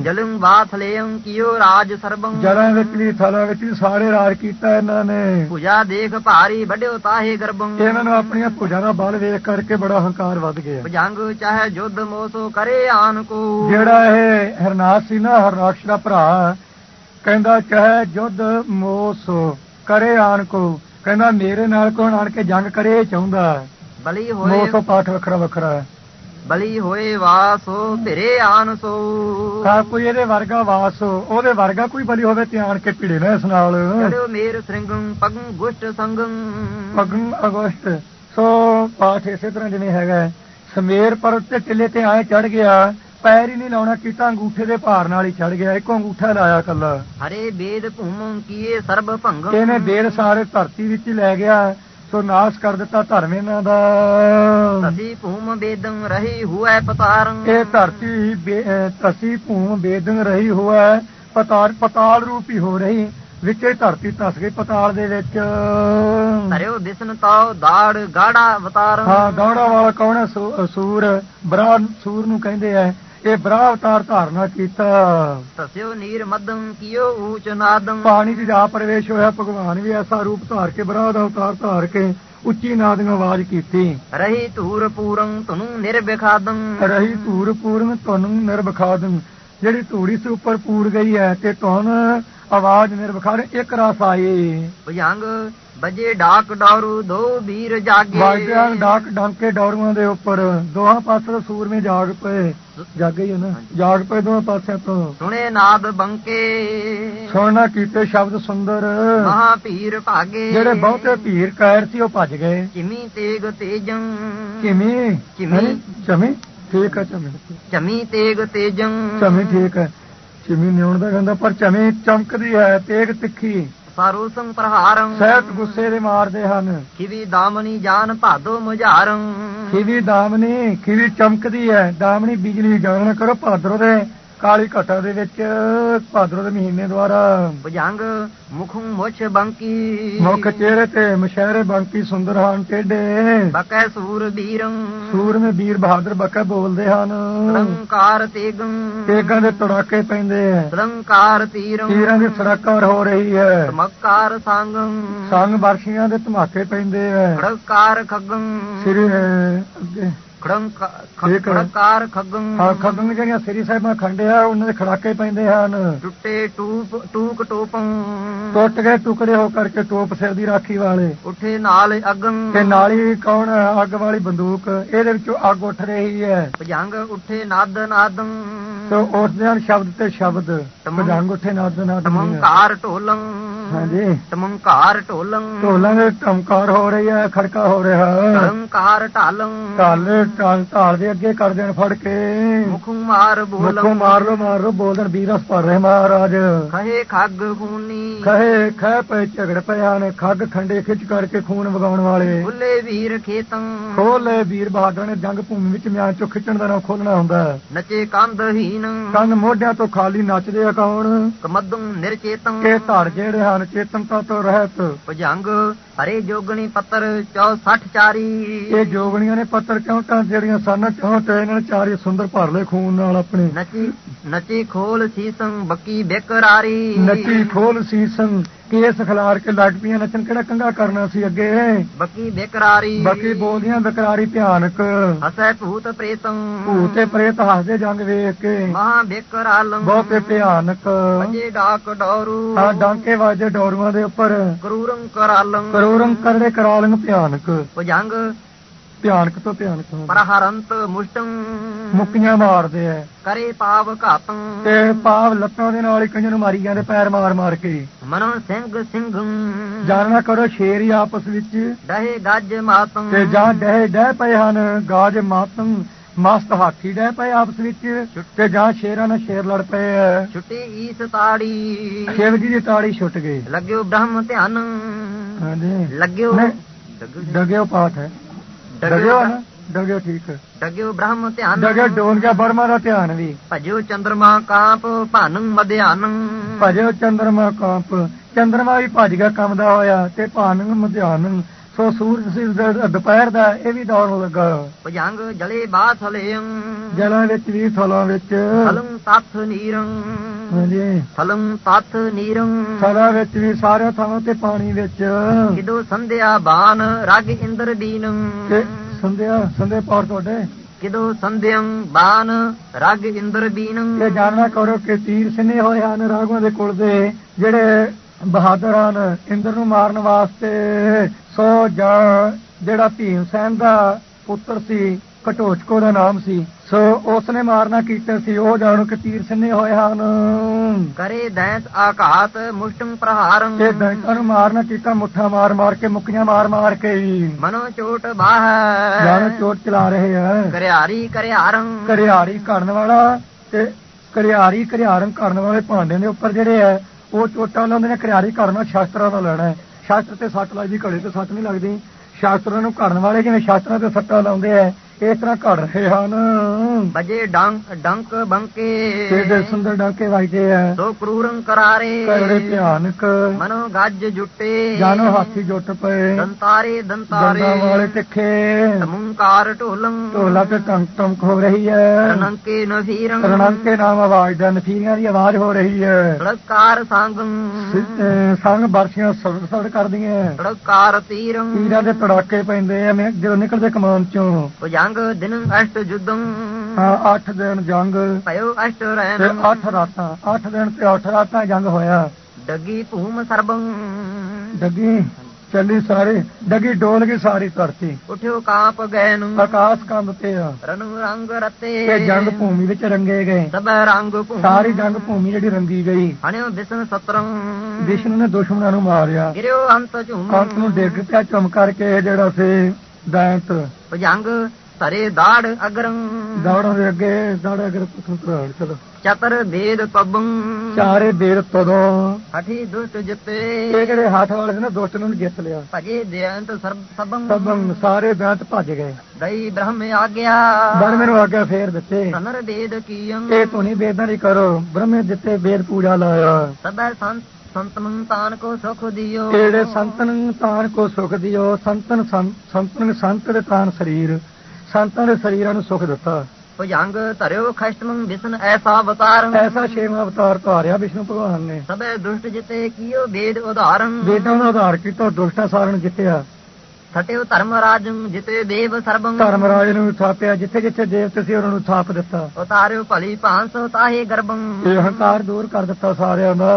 ਜਲੰ ਬਾਥ ਲੇਯੰ ਕਿਓ ਰਾਜ ਸਰਬੰ। ਜੜਾਂ ਵਿੱਚ ਵੀ ਥਲਾਂ ਵਿੱਚ ਵੀ ਸਾਰੇ ਰਾਜ ਕੀਤਾ ਇਹਨਾਂ ਨੇ। ਭੁਜਾ ਦੇਖ ਭਾਰੀ ਵੱਡਿਓ ਤਾਹੇ ਗਰਬੰ। ਇਹਨਾਂ ਨੂੰ ਆਪਣੀਆਂ ਭੁਜਾਂ ਦਾ ਬਲ ਵੇਖ ਕਰਕੇ ਬੜਾ ਹੰਕਾਰ ਵੱਧ ਗਿਆ। ਭੁਜੰਗ ਚਾਹੇ ਜੁਧ ਮੋਸੋ ਕਰੇ ਆਨ ਕੋ। ਜਿਹੜਾ ਇਹ ਹਰਨਾਸ਼ ਸੀ ਨਾ ਹਰਨਾਕਸ਼ ਦਾ ਭਰਾ ਕਹਿੰਦਾ ਚਾਹੇ ਜੁੱਧ ਮੋਸ ਕਰੇ ਆਣ ਕੋ ਕਹਿੰਦਾ ਮੇਰੇ ਨਾਲ ਕੋਣ ਆਣ ਕੇ ਜੰਗ ਕਰੇ ਚਾਹੁੰਦਾ। ਬਲੀ ਹੋਏ ਮੋਸੋ ਪਾਠ ਵੱਖਰਾ ਵੱਖਰਾ। ਹੈ ਬਲੀ ਹੋਏ ਵਾਸੋ ਧਿਰੇ ਆਨ ਸੋ ਤਾਂ ਕੋਈ ਇਹਦੇ ਵਰਗਾ ਵਾਸ ਉਹਦੇ ਵਰਗਾ ਕੋਈ ਬਲੀ ਹੋਵੇ ਤੇ ਆਣ ਕੇ ਭਿੜੇ ਨਾ ਇਸ ਨਾਲ। ਚੜਿਓ ਮੇਰ ਸ੍ਰਿੰਗੰ ਪਗੰ ਗੁਸ਼ਟ ਸੰਗੰ। ਪਗਨ ਅਗਸਤ ਸੋ ਪਾਠ ਇਸੇ ਤਰ੍ਹਾਂ ਜਿਵੇਂ ਹੈਗਾ। ਸਮੇਰ ਪਰਬਤ ਤੇ ਟਿੱਲੇ ਤੇ ਆਏ ਚੜ ਗਿਆ। ਪੈਰ ਹੀ ਨਹੀਂ ਲਾਉਣਾ ਕੀਤਾ ਅੰਗੂਠੇ ਦੇ ਭਾਰ ਨਾਲ ਹੀ ਚੜ ਗਿਆ ਇੱਕੋ ਅੰਗੂਠਾ ਲਾਇਆ ਕੱਲਾ ਹਰੇ ਬੇਦ ਭੂਮੰ ਕੀਏ ਸਰਬ ਭੰਗੰ। ਇਹਨੇ ਦੇਰ ਸਾਰੇ ਧਰਤੀ ਵਿੱਚ ਲੈ ਗਿਆ ਸੋ ਨਾਸ਼ ਕਰ ਦਿੱਤਾ ਧਰਮ ਇਹਨਾਂ ਦਾ। ਤਸੀ ਭੂਮ ਬੇਦੰ ਰਹੀ ਹੁਐ ਪਤਾਰੰ। ਇਹ ਧਰਤੀ ਤਸੀ ਭੂਮ ਬੇਦਨ ਰਹੀ ਹੋਇਆ ਹੈ, ਪਤਾਲ ਰੂਪੀ ਹੋ ਰਹੀ ਵਿੱਚੇ ਧਰਤੀ ਧਸ ਗਈ ਪਤਾਲ ਦੇ ਵਿੱਚ। ਧਰਿਓ ਦਿਸਨ ਤਾਉ ਦਾੜ ਗਾੜਾ ਅਵਤਾਰ। ਹਾਂ ਗੌੜਾ ਵਾਲਾ ਕੌਣ ਹੈ? ਸੂਰ ਬਰਾ ਸੂਰ ਨੂੰ ਕਹਿੰਦੇ ਆ। ਇਹ ਬਰਾ ਅਵਤਾਰ ਧਾਰਨਾ ਕੀਤਾ। ਤਸਿਓ ਨੀਰ ਮਦੰ ਕੀਓ ਊਚ ਨਾਦੰ ਪਾਣੀ ਦੀ ਜਾ ਪ੍ਰਵੇਸ਼ ਹੋਇਆ ਭਗਵਾਨ ਵੀ ਐਸਾ ਰੂਪ ਧਾਰ ਕੇ ਬਰਾ ਦਾ ਅਵਤਾਰ ਧਾਰ ਕੇ ਉੱਚੀ ਨਾਦ ਨਾਲ ਆਵਾਜ਼ ਕੀਤੀ। ਰਹੀ ਧੂਰ ਪੂਰੰ ਤਨੂ ਨਿਰਬਿਖਾਦੰ ਰਹੀ ਧੂਰ ਪੂਰਨ ਤੁਹਾਨੂੰ ਨਿਰਬਖਾਦਨ ਜਿਹੜੀ ਧੂੜੀ ਸੇ ਉੱਪਰ ਪੂਰ ਗਈ ਹੈ ਤੇ ਤੁਹਾਨੂੰ ਆਵਾਜ਼ ਨਿਰਬਖਾਰ ਇੱਕ ਰਸ ਆਈ ਭੁਜੰਗ ਬਜੇ ਡਾਕ ਡਾਰੂ ਦੋ ਵੀਰ ਜਾਗੇ। ਵਾਜਿਆਂ ਡਾਕ ਡਾਂਕੇ ਡੌਰੂਆਂ ਦੇ ਉੱਪਰ। ਦੋਹਾਂ ਪਾਸੇ ਸੂਰਮੇ ਜਾਗ ਪਏ। ਜਾਗੇ ਹੀ ਨਾ। ਜਾਗ ਪਏ ਦੋਹਾਂ ਪਾਸਿਆਂ ਤੋਂ। ਸੁਣੇ ਨਾਦ ਬੰਕੇ। ਸੁਣਨਾ ਕੀਤੇ ਸ਼ਬਦ ਸੁੰਦਰ। ਮਹਾ ਭੀਰ ਭਾਗੇ। ਜਿਹੜੇ ਬਹੁਤੇ ਭੀਰ ਕਾਇਰ ਸੀ ਉਹ ਭੱਜ ਗਏ। ਚਿਮੀ ਤੇਗ ਤੇਜੰ। ਕਿਵੇਂ ਕਿਵੇਂ? ਚਮੀ? ਠੀਕ ਹੈ ਚਮੀ। ਚਮੀ ਤੇਗ ਤੇਜੰ। ਚਮੀ ਠੀਕ ਹੈ ਚਮੀ ਨਿਉਣ ਦਾ ਕਹਿੰਦਾ ਪਰ ਚਮੀ ਚਮਕਦੀ ਹੈ ਤੇਗ ਤਿੱਖੀ। ਸਾਰੂਸੰ ਪ੍ਰਹਾਰੰ ਸਹਿਤ ਗੁੱਸੇ ਦੇ ਮਾਰਦੇ ਹਨ। ਖਿਵੀ ਦਾਮਨੀ ਜਾਨ ਭਾਦੋ ਮੁਝਾਰੰ। ਖੀਵੀ ਦਾਮਨੀ ਖੀਵੀ ਚਮਕਦੀ ਹੈ। ਦਾਮਨੀ ਬਿਜਲੀ ਜਾਣ ਕਰੋ ਭਾਦਰੋ ਦੇ। ਕਾਲੀ ਘਟਾ ਦੇ ਵਿੱਚ ਭਾਦਰੋ ਦੇ ਮਹੀਨੇ ਦੁਆਰਾ ਭੁਜੰਗ ਮੁਖੰ ਮੁਛ ਬੰਕੀ। ਮੁੱਖ ਚਿਹਰੇ ਤੇ ਮਸ਼ਹਿਰੇ ਬੰਕੀ ਸੁੰਦਰ ਹਨ ਟੇਡੇ ਬਕੈ ਸੂਰ ਬੀਰੰ। ਸੂਰਮੇ ਵੀਰ ਬਹਾਦਰ ਬੱਕਾ ਬੋਲਦੇ ਹਨ। ਲੰਕਾਰ ਤੇਗੰ। ਤੇਗਾਂ ਦੇ ਤੜਾਕੇ ਪੈਂਦੇ ਐ। ਲੰਕਾਰ ਤੀਰੰ। ਤੀਰਾਂ ਦੀ ਸੜਕਾਂ ਹੋ ਰਹੀ ਹੈ ਤਮਕਾਰ ਸੰਗੰ। ਸੰਗ ਵਰਸ਼ੀਆਂ ਦੇ ਧਮਾਕੇ ਪੈਂਦੇ ਐ। ਖੜਕਾਰ ਖੱਗੰ। ਸ੍ਰੀ ਅੱਗੇ। ਹੈ। ਖੜਕਾਰ ਖੱਗੰ ਖੰਡਨ ਜਿਹੜੀਆਂ ਸ੍ਰੀ ਸਾਹਿਬਾਂ ਖੰਡਿਆ ਉਹਨਾਂ ਦੇ ਖੜਾਕੇ ਪੈਂਦੇ ਹਨ। ਟੁੱਟੇ ਟੂਪ ਟੂਕ ਟੋਪੰ। ਟੁੱਟ ਗਏ ਟੁਕੜੇ ਹੋ ਕਰਕੇ ਟੋਪ ਸਿਰ ਦੀ ਰਾਖੀ ਵਾਲੇ। ਉੱਠੇ ਨਾਲ ਅਗੰ। ਤੇ ਨਾਲੀ ਕੌਣ ਹੈ? ਅੱਗ ਵਾਲੀ ਬੰਦੂਕ। ਇਹਦੇ ਵਿੱਚੋਂ ਅੱਗ ਉੱਠ ਰਹੀ ਹੈ। ਭੁਜੰਗ ਉੱਠੇ ਨਾਦ ਨਾਦੰ। ਸੋ ਉੱਠਦੇ ਹਨ ਸ਼ਬਦ ਤੇ ਸ਼ਬਦ। ਭਜੰਗ ਉੱਠੇ ਨਾਦ ਨਾਦ। ਤਮੰਕਾਰ ਢੋਲੰ। ਹਾਂਜੀ। ਤਮੰਕਾਰ ਢੋਲੰ। ਢੋਲਾਂ ਦੇ ਟਮਕਾਰ ਹੋ ਰਹੀ ਹੈ ਖੜਕਾ ਹੋ ਰਿਹਾ। ਤਮੰਕਾਰ ਢਾਲੰ। ਢਾਲ ਢਾਲ ਢਾਲ ਦੇ ਅੱਗੇ ਕਰ ਦੇਣ ਫੜ ਕੇ। ਮੁਖੋਂ ਮਾਰ ਮੁੱਖੋਂ ਬੋਲੰ ਮਾਰ ਲੋ ਮਾਰ ਲੋ ਬੋਲਣ ਵੀਰਸ ਪਰ ਰਹੇ ਮਹਾਰਾਜ। ਕਹੇ ਖੱਗ ਖੂਨੀ। ਖੇ ਖੈ ਪਏ ਝਗੜ ਪਿਆ ਨੇ ਖੱਗ ਖੰਡੇ ਖਿੱਚ ਕਰਕੇ ਖੂਨ ਵਗਾਉਣ ਵਾਲੇ। ਬੁੱਲੇ ਵੀਰ ਖੇਤੰ। ਖੋਲੇ ਵੀਰ ਬਹਾਦਰ ਨੇ ਜੰਗ ਭੂਮੀ ਵਿੱਚ ਮਿਆਨ ਚੋਂ ਖਿੱਚਣ ਦਾ ਨਾ ਖੋਲਣਾ ਹੁੰਦਾ। ਨਚੇ ਕੰਧ ਹੀਨ ਕੰਨ ਮੋਢਿਆਂ ਤੋਂ ਖਾਲੀ ਨੱਚਦੇ ਆ ਕੌਣ? ਕਮਦੰ ਨਿਰਚੇਤੰ ਕੇ ਧੜ ਜਿਹੜੇ ਹਨ ਚੇਤਨਤਾ ਤੋਂ ਰਹਿਤ। ਭੁਜੰਗ ਹਰੇ ਜੋਗਣੀ ਪੱਤਰ 64 ਚਾਰੀ। ਇਹ ਜੋਗਣੀਆਂ ਨੇ ਪੱਤਰ ਕਿਉਂ ਤਾਂ ਜਿਹੜੀਆਂ ਸਨ ਕਿਉਂ ਤੇ ਇਹਨਾਂ ਚਾਰੇ ਸੁੰਦਰ ਭਰ ਲਏ ਖੂਨ ਨਾਲ ਆਪਣੇ ਨਚੀ ਨਚੀ ਖੋਲ ਸੀਸੰ ਬੱਕੀ ਬੇਕਰਾਰੀ। ਨੱਚੀ ਖੋਲ ਸੀਸਨ ਕੇਸ ਖਿਲਾਰ ਕੇ ਲੱਗ ਪਈਆਂ ਨੱਚਣ। ਕਿਹੜਾ ਕੰਗਾ ਕਰਨਾ ਸੀ ਅੱਗੇ? ਬੱਕੀ ਬੇਕਰਾਰੀ। ਬਾਕੀ ਬੋਲਦੀਆਂ ਬਕਰਾਰੀ ਭਿਆਨਕ। ਹਸੈ ਭੂਤ ਪ੍ਰੇਤੰ। ਭੂਤੇ ਪ੍ਰੇਤ ਹੱਸਦੇ ਜੰਗ ਵੇਖ ਕੇ। ਮਹਾ ਬੇਕਰਾਲੰ। ਬਹੁਤੇ ਭਿਆਨਕ। ਅਜੇ ਡਾਕ ਡੋਰੂ। ਆ ਡਾਂਕੇ ਵਾਜੇ ਡੋਰੂਆਂ ਦੇ ਉੱਪਰ। ਕਰੂਰੰ ਕਰਾਲੰ। ਕਰੋਰੰ ਕਰੜੇ ਕਰਾਲੰਗ ਭਿਆਨਕ। ਭੁਜੰਗ ਭਿਆਨਕ ਤੋਂ ਭਿਆਨਕ ਹੋਣ। ਪਰਹਰੰਤ ਮੁਸ਼ਟੰ। ਮੁੱਕੀਆਂ ਮਾਰਦੇ ਐ। ਕਰੇ ਪਾਵ ਘਾਤੰ। ਤੇ ਪਾਵ ਲੱਤਾਂ ਦੇ ਨਾਲ ਹੀ ਨੂੰ ਮਾਰੀ ਜਾਂਦੇ ਪੈਰ ਮਾਰ ਮਾਰ ਕੇ। ਮਨੋ ਸਿੰਘ ਸਿੰਘੰ। ਜਾਣਨਾ ਕਰੋ ਸ਼ੇਰ ਹੀ ਆਪਸ ਵਿੱਚ। ਡਹੇ ਗੱਜ ਮਾਤੰ। ਤੇ ਜਾਂ ਡਹਿ ਡਹਿ ਪਏ ਹਨ ਗਾਜ ਮਾਤਮ ਮਸਤ ਹਾਥੀ ਡਹਿ ਪਏ ਆਪਸ ਵਿੱਚ। ਤੇ ਜਾਂ ਸ਼ੇਰਾਂ ਨਾਲ ਸ਼ੇਰ ਲੜ ਪਏ ਐ। ਛੁੱਟੀ ਈਸ ਤਾੜੀ। ਸ਼ਿਵ ਜੀ ਦੀ ਤਾੜੀ ਛੁੱਟ ਗਈ। ਲੱਗਿਓ ਬ੍ਰਹਮ ਧਿਆਨ। ਹਾਂਜੀ। ਲੱਗਿਓ ਡਗਿਓ ਪਾਠ ਹੈ। ਡਗਿਓ ਨਾ। ਡਗਿਓ ਠੀਕ ਡਗਿਓ ਬ੍ਰਹਮ ਧਿਆਨ। ਡਗਿਓ ਡੋਨ ਗਿਆ ਬਰਮਾ ਦਾ ਧਿਆਨ ਵੀ। ਭਜਿਓ ਚੰਦਰਮਾ ਕਾਪ ਭਾਨੰ ਮਧਿਆਨੰ। ਭਜਿਓ ਚੰਦਰਮਾ ਕੰਪ। ਚੰਦਰਮਾ ਵੀ ਭੱਜ ਗਿਆ ਕੰਮਦਾ ਹੋਇਆ ਤੇ ਭਾਨੰ ਮਧਿਆਨ। ਸੋ ਸੂਰਜ ਦੁਪਹਿਰ ਦਾ ਇਹ ਵੀ ਦੌੜਨ ਲੱਗਾ। ਭੁਜੰਗ ਜਲੇ ਬਾਥਲੇਯੰ ਜਲਾਂ ਵਿੱਚ ਵੀ ਥਲਾਂ ਵਿੱਚ। ਥਲੰ ਤਥ ਨੀਰੰ। ਹਾਂਜੀ। ਥਲੰ ਤਥ ਨੀਰੰ। ਥਲਾਂ ਵਿੱਚ ਵੀ ਸਾਰੇ ਥਾਵਾਂ ਤੇ ਪਾਣੀ ਵਿੱਚ। ਕਿਦੋ ਸੰਧਿਆ ਬਾਨ ਰਗ ਇੰਦਰ ਦੀਨੰ। ਸੰਧਿਆ ਸੰਧੇ ਪੌਰ ਤੁਹਾਡੇ? ਕਿਦੋ ਸੰਧਿਅੰ ਬਾਨ ਰਗ ਇੰਦਰ ਬੀਨੰ ਇਹ ਜਾਣਨਾ ਕਰੋ ਕਿ ਤੀਰ ਸਿੰਨੇ ਹੋਏ ਹਨ ਰਾਗਵਾਂ ਦੇ ਕੁਲ ਦੇ ਜਿਹੜੇ ਬਹਾਦਰ ਹਨ ਇੰਦਰ ਨੂੰ ਮਾਰਨ ਵਾਸਤੇ ਸੋ ਜਾਂ ਜਿਹੜਾ ਭੀਮ ਸੈਨ ਦਾ ਪੁੱਤਰ ਸੀ ਘਟੋਚਕੋ ਦਾ ਨਾਮ ਸੀ ਸੋ ਉਸ ਨੇ ਮਾਰਨਾ ਕੀਤਾ ਸੀ ਉਹ ਜਾਣੋ ਕਿ ਤੀਰ ਸਿੰਨੇ ਹੋਏ ਹਨ। ਕਰੇ ਦੈਂਤ ਆਘਾਤ ਮੁਸ਼ਟੰ ਪ੍ਰਹਾਰੰ। ਤੇ ਦੈਂਤਾਂ ਨੂੰ ਮਾਰਨਾ ਕੀਤਾ ਮੁੱਠਾ ਮਾਰ ਮਾਰ ਕੇ ਮੁੱਕੀਆਂ ਮਾਰ ਮਾਰ ਕੇ। ਹੀ ਮਨੋ ਚੋਟ ਬਾਹ। ਜਾਣ ਚੋਟ ਚਲਾ ਰਹੇ ਆ। ਕਰਿਆਰੀ ਕਰਿਆਰੰ। ਕਰਿਆਰੀ ਕਰਨ ਵਾਲਾ ਤੇ ਕਰਿਆਰੀ ਕਰਿਆਰੰ ਕਰਨ ਵਾਲੇ ਭਾਂਡੇ ਦੇ ਉੱਪਰ ਜਿਹੜੇ ਆ ਉਹ ਚੋਟਾਂ ਲਾਉਂਦੇ ਨੇ ਕਰਿਆਰੀ ਕਰਨਾ ਸ਼ਾਸਤਰਾਂ ਦਾ ਲੈਣਾ ਹੈ। ਸ਼ਾਸਤਰ ਤੇ ਸੱਟ ਲੱਗਦੀ, ਘੜੇ ਤੇ ਸੱਟ ਨਹੀਂ ਲੱਗਦੀ। ਸ਼ਾਸਤਰਾਂ ਨੂੰ ਘੜਨ ਵਾਲੇ ਜਿਵੇਂ ਸ਼ਾਸਤਰਾਂ ਤੇ ਸੱਟਾਂ ਲਾਉਂਦੇ ਆ? ਇਸ ਤਰ੍ਹਾਂ ਘੜ ਰਹੇ ਹਨ। ਬਜੇ ਡੰਕ ਡੰਕ ਬੰਕੇ। ਦੇ ਸੁੰਦਰ ਡਾਕੇ ਵੱਜਦੇ ਆ। ਸੋ ਕਰੂਰੰ ਕਰਾਰੇ। ਕਰੜੇ ਭਿਆਨਕ। ਮਨੋ ਗੱਜ ਜੁੱਟੇ। ਜਾਨੋ ਹਾਥੀ ਜੁੱਟ ਪਏ। ਦੰਤਾਰੇ ਦੰਤਾਰੇ। ਦੰਦਾਂ ਵਾਲੇ ਤਿੱਖੇ। ਸਮੁੰਕਾਰ ਢੋਲੰ। ਢੋਲਾ ਤੇ ਟੰਕ ਟੰਕ ਹੋ ਰਹੀ ਹੈ। ਰਣੰਕੇ ਨਫੀਰੰ। ਰਣੰਕੇ ਨਾਮ ਆਵਾਜ਼ ਦਾ ਨਫੀਰੀਆਂ ਦੀ ਆਵਾਜ਼ ਹੋ ਰਹੀ ਹੈ। ਸੜਕਾਰ ਸੰਗੰ। ਸੰਗ ਬਰਸ਼ੀਆਂ ਸੜ ਸੜ ਕਰਦੀਆਂ। ਸੜਕਾਰ ਤੀਰੰ। ਤੀਰਾਂ ਦੇ ਤੜਾਕੇ ਪੈਂਦੇ ਆ। ਜਦੋਂ ਨਿਕਲਦੇ ਕਮਾਨ ਚੋਂ। ਭੁਜੰਗ ਦਿਨ ਅਸ਼ਟ ਜੁਦੰ 8 ਦਿਨ ਜੰਗ। ਭਇਓ ਅਸ਼ਟ ਤੇ ਰੈਨ 8 ਰਾਤਾਂ 8 ਦਿਨ ਤੇ 8 ਰਾਤਾਂ ਜੰਗ ਹੋਇਆ। ਡੱਗੀ ਭੂਮ ਸਰਬੰ। ਡੱਗੀ ਚੱਲੀ ਸਾਰੇ ਡੱਗੀ ਡੋਲ ਗਈ ਸਾਰੀ ਧਰਤੀ। ਉਠਿਓ ਕਾਪ ਗਏ ਨੂੰ ਆਕਾਸ਼ ਕੰਬ ਤੇ ਆ। ਰਨੁ ਰੰਗ ਰਤੇ। ਤੇ ਜੰਗ ਭੂਮੀ ਵਿੱਚ ਰੰਗੇ ਗਏ। ਸਭ ਰੰਗ ਭੂਮ। ਸਾਰੀ ਜੰਗ ਭੂਮੀ ਜਿਹੜੀ ਰੰਗੀ ਗਈ। ਹਣਿਓ ਬਿਸਨ ਸਤਰੰ। ਵਿਸ਼ਨੂੰ ਨੇ ਦੁਸ਼ਮਣਾਂ ਨੂੰ ਮਾਰਿਆ। ਗਿਰਿਓ ਅੰਤ ਝੂਮ। ਅੰਤ ਨੂੰ ਡਿੱਗ ਪਿਆ ਚੁੰਮ ਕਰਕੇ ਇਹ ਜਿਹੜਾ ਸੀ ਦੈਂਤ। ਭੁਜੰਗ ਧਰੇ ਦਾੜ ਅਗਰੰ। ਦੌੜਨ ਦੇ ਅੱਗੇ ਦੌੜ ਅਗਰ ਪ੍ਰਾਣ ਚਲੋ। ਚਤਰ ਭੇਦ ਪਬੰ। ਚਾਰੇ ਦੇਰ ਤਦੋਂ ਹਠੀ ਦੁਸ਼ਟ ਜਿਤੇ। ਇਹ ਜਿਹੜੇ ਹੱਥ ਵਾਲੇ ਨਾ ਦੁਸ਼ਟ ਨੂੰ ਜਿੱਤ ਲਿਆ। ਭਜੇ ਦੇਅੰਤ ਸਰਬ ਸਬੰ। ਸਭ ਸਾਰੇ ਬੈਂਤ ਭੱਜ ਗਏ। ਦਈ ਬ੍ਰਹਮ ਆਗਿਆ। ਬਣ ਮੈਨੂੰ ਆਗਿਆ ਫੇਰ ਦਿੱਤੇ। ਸਨਰ ਭੇਦ ਕੀਯੰ ਇਹ ਧੁਨੀ ਵੇਦਾਂ ਦੀ ਕਰੋ। ਬ੍ਰਹਮੇ ਦਿੱਤੇ ਵੇਦ ਪੂਜਾ ਲਾਇਆ। ਸਬੈ ਸੰਤ ਸੰਤਨੰ ਤਾਨ ਕੋ ਸੁਖ ਦਿਓ। ਜਿਹੜੇ ਸੰਤਨ ਤਾਨ ਕੋ ਸੁਖ ਦਿਓ ਸੰਤਨ ਸੰਤਨ ਸੰਤ ਦੇ ਤਾਨ ਸਰੀਰ। ਸੰਤਾਂ ਦੇ ਸਰੀਰਾਂ ਨੂੰ ਸੁਖ ਦਿੱਤਾ। ਭੁਜੰਗ ਧਰਿਓ ਖਸ਼ਟਮੰ ਵਿਸ਼ਨ ਐਸਾ ਅਵਤਾਰ ਐਸਾ ਛੇਵਾਂ ਅਵਤਾਰ ਧਾਰਿਆ ਵਿਸ਼ਨੂੰ ਭਗਵਾਨ ਨੇ। ਸਬੈ ਦੁਸ਼ਟ ਜਿਤੇ ਕੀਓ ਵੇਦ ਉਦਾਹਰੰ ਵੇਦਾਂ ਦਾ ਆਧਾਰ ਕੀਤਾ ਦੁਸ਼ਟਾ ਸਾਰਨ ਜਿੱਤਿਆ। ਸਟਿਓ ਧਰਮ ਰਾਜੰ ਜਿਤੇ ਦੇਵ ਸਰਬੰ। ਧਰਮਰਾਜ ਨੂੰ ਥਾਪਿਆ ਜਿੱਥੇ ਜਿੱਥੇ ਦੇਵਤੇ ਸੀ ਉਹਨਾਂ ਨੂੰ ਥਾਪ ਦਿੱਤਾ। ਉਤਾਰਿਓ ਭਲੀ ਭਾਂਸ ਤਾਹੇ ਗਰਬੰ ਇਹ ਹੰਕਾਰ ਦੂਰ ਕਰ ਦਿੱਤਾ ਸਾਰਿਆਂ ਦਾ।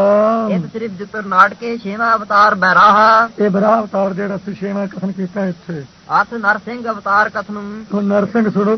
ਇਤ ਸਿਰਫ ਜਿਤਰ ਨਾਟਕੇ ਛੇਵਾਂ ਅਵਤਾਰ ਬੈਰਾਹਾ। ਇਹ ਬਰਾ ਅਵਤਾਰ ਜਿਹੜਾ ਸੀ ਛੇਵਾਂ ਕਥਨ ਕੀਤਾ ਇੱਥੇ। ਅਥ ਨਰਸਿੰਘ ਅਵਤਾਰ ਕਥਨੰ। ਹੁਣ ਨਰਸਿੰਘ ਸੁਣੋ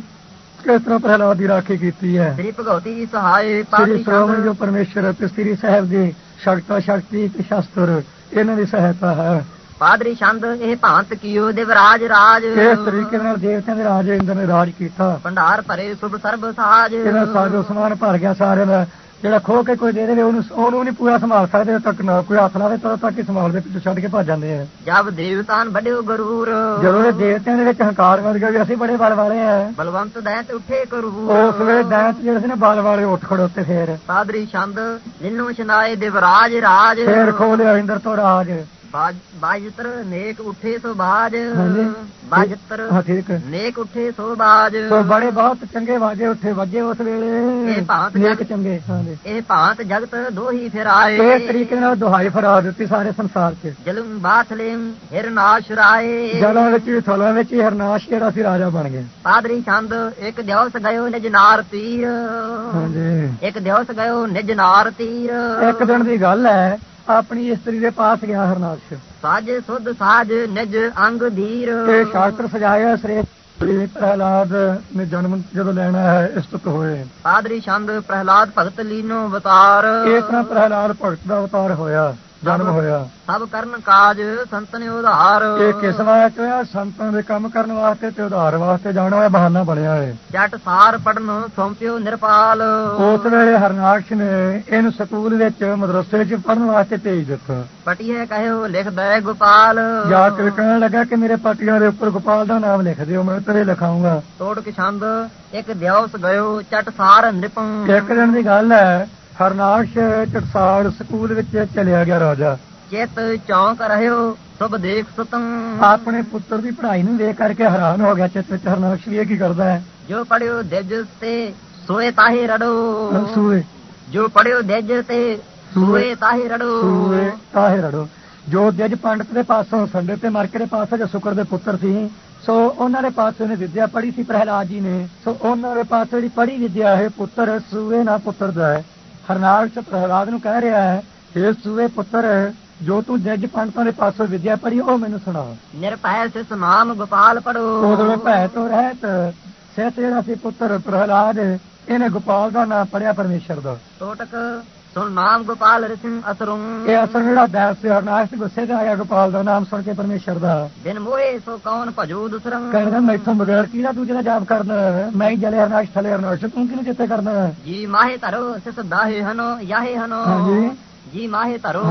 ਕਿਸ ਤਰ੍ਹਾਂ ਪ੍ਰਹਿਲਾਦ ਦੀ ਰਾਖੀ ਕੀਤੀ ਹੈ? ਸ੍ਰੀ ਭਗਵਤੀ ਸਹਾਏ ਸ੍ਰੀ ਪਾਤਰੀ ਸ਼੍ਰੋਮਣੀ ਜੋ ਪਰਮੇਸ਼ਰ ਅਤੇ ਸ੍ਰੀ ਸਾਹਿਬ ਦੀ ਸ਼ਕਤਾ ਸ਼ਕਤੀ ਤੇ ਸ਼ਸਤਰ ਇਹਨਾਂ ਦੀ ਸਹਾਇਤਾ ਹੈ। ਪਾਦਰੀ ਛੰਦ ਇਹ ਭਾਂਤ ਕੀਓ ਦੇਵਰਾਜ ਰਾਜ। ਇਸ ਤਰੀਕੇ ਨਾਲ ਦੇਵਤਿਆਂ ਦੇ ਰਾਜ ਇੰਦਰ ਨੇ ਰਾਜ ਕੀਤਾ। ਭੰਡਾਰ ਭਰੇ ਸੁਭ ਸਰਬ ਸਾਜ। ਇਹਦਾ ਸਾਜੋ ਸਮਾਨ ਭਰ ਗਿਆ ਸਾਰਿਆਂ ਦਾ। ਜਿਹੜਾ ਖੋ ਕੇ ਕੋਈ ਦੇ ਦੇਵੇ ਉਹਨੂੰ ਉਹਨੂੰ ਨਹੀਂ ਪੂਰਾ ਸੰਭਾਲ ਸਕਦੇ ਤੱਕ ਨਾ ਕੋਈ ਹੱਥ ਲਾਵੇ ਤਦੋਂ ਤੱਕ ਹੀ ਸੰਭਾਲਦੇ ਪਿੱਛੇ ਛੱਡ ਕੇ ਭੱਜ ਜਾਂਦੇ ਆ। ਜਬ ਦੇਵਤਾਨ ਵੱਡਿਓ ਗਰੂਰ। ਜਦੋਂ ਇਹ ਦੇਵਤਿਆਂ ਦੇ ਵਿੱਚ ਹੰਕਾਰ ਵੱਧ ਗਿਆ ਵੀ ਅਸੀਂ ਬੜੇ ਬਲ ਵਾਲੇ ਆ। ਬਲਵੰਤ ਦੈਤ ਉੱਠੇ ਕਰੂਰ ਉਸ ਵੇਲੇ ਦੈਂਤ ਜਿਹੜੇ ਸੀ ਨਾ ਬਲ ਵਾਲੇ ਉੱਠ ਖੜੋਤੇ ਫੇਰ। ਪਾਦਰੀ ਛੰਦ ਨਿੰਨੂ ਛਨਾਏ ਦੇਵਰਾਜ ਰਾਜ। ਫੇਰ ਖੋ ਲਿਆ ਇੰਦਰ ਤੋਂ ਰਾਜ। ਬਾਜਤਰ ਨੇਕ ਉੱਠੇ ਸੋ ਬਾਜ। ਬਾਜਤਰ ਹਾਂ ਠੀਕ ਨੇਕ ਉੱਠੇ ਸੋ ਬਾਜ। ਸੋ ਬੜੇ ਬਹੁਤ ਚੰਗੇ ਵਾਜੇ ਉੱਠੇ ਵੱਜੇ ਉਸ ਵੇਲੇ। ਇਹ ਭਾਂਤ ਨੇਕ ਚੰਗੇ ਇਹ ਭਾਂਤ ਜਗਤ ਦੋਹੀ ਫਿਰਾਏ। ਇਸ ਤਰੀਕੇ ਨਾਲ ਦੁਹਾਈ ਫਰਾ ਦਿੱਤੀ ਸਾਰੇ ਸੰਸਾਰ 'ਚ। ਜਲੰ ਬਾਥਲੇਮ ਹਿਰਨਾਸ਼ ਰਾਏ। ਜਲਾਂ ਵਿੱਚ ਵੀ ਥਲਾਂ ਵਿੱਚ ਹਰਨਾਸ਼ ਜਿਹੜਾ ਸੀ ਰਾਜਾ ਬਣ ਗਿਆ। ਪਾਦਰੀ ਛੰਦ ਇੱਕ ਦਿਵਸ ਗਇਓ ਨਿਜ ਨਾਰ ਤੀਰ। ਹਾਂਜੀ। ਇੱਕ ਦਿਵਸ ਗਇਓ ਨਿਜ ਨਾਰ ਤੀਰ। ਇੱਕ ਦਿਨ ਦੀ ਗੱਲ ਹੈ ਆਪਣੀ ਇਸਤਰੀ ਦੇ ਪਾਸ ਗਿਆ ਹਰਨਾਸ਼। ਸਾਜ ਸੁਧ ਸਾਜ ਨਿਜ ਅੰਗ ਧੀਰ। ਤੇ ਸ਼ਾਸਤਰ ਸਜਾਇਆ ਸ੍ਰੇਸ਼ਟ ਸ੍ਰੀ ਪ੍ਰਹਿਲਾਦ ਨੇ ਜਨਮ ਜਦੋਂ ਲੈਣਾ ਹੈ ਇਸਤਤ ਹੋਏ। ਪਾਦਰੀ ਛੰਦ ਪ੍ਰਹਿਲਾਦ ਭਗਤ ਲੀਨੋ ਅਵਤਾਰ। ਇਸ ਤਰ੍ਹਾਂ ਪ੍ਰਹਿਲਾਦ ਭਗਤ ਦਾ ਅਵਤਾਰ ਹੋਇਆ। ਜਨਮ ਹੋਇਆ। ਸਭ ਕਰਨ ਕਾਜ ਸੰਤਨ ਉਧਾਰ। ਇਹ ਕਿਸ ਵਾਸਤੇ ਹੋਇਆ? ਸੰਤਾਂ ਦੇ ਕੰਮ ਕਰਨ ਵਾਸਤੇ ਤੇ ਉਧਾਰ ਵਾਸਤੇ ਜਾਣਾ ਹੋਇਆ ਬਹਾਨਾ ਬਣਿਆ ਹੈ ਜਟ ਸਾਰ ਪੜਨ ਸੌਂਪਿਓ ਨਿਰਪਾਲ। ਉਸ ਵੇਲੇ ਹਰਨਾਕਸ਼ ਨੇ ਇਹਨੂੰ ਸਕੂਲ ਵਿੱਚ ਮਦਰਸੇ 'ਚ ਪੜਨ ਵਾਸਤੇ ਭੇਜ ਦਿੱਤਾ। ਪਟਿਏ ਕਹਿਓ ਲਿਖਦਾ ਗੋਪਾਲ। ਜਾ ਕੇ ਕਹਿਣ ਲੱਗਾ ਕਿ ਮੇਰੇ ਪਟੀਆਂ ਦੇ ਉੱਪਰ ਗੋਪਾਲ ਦਾ ਨਾਮ ਲਿਖ ਦਿਓ ਮੈਂ ਤੇਰੇ ਲਿਖਾਉਂਗਾ। ਤੋੜ ਕੇ ਛੰਦ ਇੱਕ ਦਿਵਸ ਗਇਓ ਚਟ ਸਾਰ ਨਿਰਪੰ। ਇੱਕ ਦਿਨ ਦੀ ਗੱਲ ਹੈ ਹਰਨਾਕਸ਼ ਟਕਸਾਲ ਸਕੂਲ ਵਿੱਚ ਚਲਿਆ ਗਿਆ ਰਾਜਾ। ਚਿਤ ਚੌਂਕ ਰਹਿਓ ਸਭ ਦੇਖ ਸੁਤੰ। ਆਪਣੇ ਪੁੱਤਰ ਦੀ ਪੜ੍ਹਾਈ ਨੂੰ ਵੇਖ ਕਰਕੇ ਹੈਰਾਨ ਹੋ ਗਿਆ ਚਿੱਤ ਵਿੱਚ। ਹਰਨਾਕਸ਼ ਵੀ ਇਹ ਕੀ ਕਰਦਾ ਹੈ? ਜੋ ਪੜਿਓ ਦਿਜ ਤੇ ਸੋਏ ਤਾਹੇ ਰੜੋ। ਸੂਏ। ਜੋ ਪੜਿਓ ਦਿਜ ਤੇ ਸੋਏ ਤਾਹੇ ਰੜੋ। ਸੂਏ ਤਾਹੇ ਰੜੋ। ਜੋ ਜਜ ਪੰਡਤ ਦੇ ਪਾਸੋਂ ਸੰਡੇ ਤੇ ਮਰਕੇ ਦੇ ਪਾਸੋਂ ਜੋ ਸ਼ੁਕਰ ਦੇ ਪੁੱਤਰ ਸੀ ਸੋ ਉਹਨਾਂ ਦੇ ਪਾਸੋਂ ਨੇ ਵਿਦਿਆ ਪੜ੍ਹੀ ਸੀ ਪ੍ਰਹਿਲਾਦ ਜੀ ਨੇ। ਸੋ ਉਹਨਾਂ ਦੇ ਪਾਸੋਂ ਜਿਹੜੀ ਪੜ੍ਹੀ ਵਿਦਿਆ ਹੈ ਪੁੱਤਰ ਸੂਏ ਨਾ ਪੁੱਤਰ ਦਾ ਹੈ। ਹਰਨਾਲ ਚ ਪ੍ਰਹਿਲਾਦ ਨੂੰ ਕਹਿ ਰਿਹਾ ਹੈ ਇਹ ਸੂਏ ਪੁੱਤਰ ਜੋ ਤੂੰ ਜੱਜ ਪੰਡਤਾਂ ਦੇ ਪਾਸੋਂ ਵਿਦਿਆ ਪੜ੍ਹੀ ਉਹ ਮੈਨੂੰ ਸੁਣਾ। ਨਿਰਭੈ ਸਿਸ ਨਾਮ ਗੋਪਾਲ ਪੜੋ। ਉਹਦੇ ਭੈ ਤੋਂ ਰਹਿਤ ਸਹਿਤ ਜਿਹੜਾ ਸੀ ਪੁੱਤਰ ਪ੍ਰਹਿਲਾਦ ਇਹਨੇ ਗੋਪਾਲ ਦਾ ਨਾਮ ਪੜਿਆ ਪਰਮੇਸ਼ਰ ਦਾ। ਟੋਟਕ ਸੁਨ ਨਾਮ ਗੋਪਾਲ ਰਿਸਿੰ ਅਸਰੁੰ ਇਹ ਅਸਰ ਜਿਹੜਾ ਦੈਸ ਤੇ ਹਰਨਾਸ਼ ਗੁੱਸੇ ਦਾ ਆਇਆ ਗੋਪਾਲ ਦਾ ਨਾਮ ਸੁਣ ਕੇ ਪਰਮੇਸ਼ਰ ਦਾ ਬਿਨ ਮੋਏ ਸੋ ਕੌਣ ਭਜੂ ਦੁਸਰੰ ਕਹਿੰਦਾ ਮੈਥੋਂ ਬਗੈਰ ਕਿਹਦਾ ਤੂੰ ਜਿਹੜਾ ਜਾਪ ਕਰਦਾ ਹੈ? ਮੈਂ ਹੀ ਜਲੇ ਹਰਨਾਸ਼ ਥਲੇ ਹਰਨਾਸ਼ ਤੂੰ ਕਿਹਨੂੰ ਚਿੱਤੇ ਕਰਦਾ ਹੈ? ਜੀ ਮਾਹੇ ਧਰੋ ਸਿਸ ਦਾਹੇ ਹਨੋ ਯਾਹੇ ਹਨੋ ਹਾਂਜੀ। ਜੀ ਮਾਹੇ ਧਰੋ।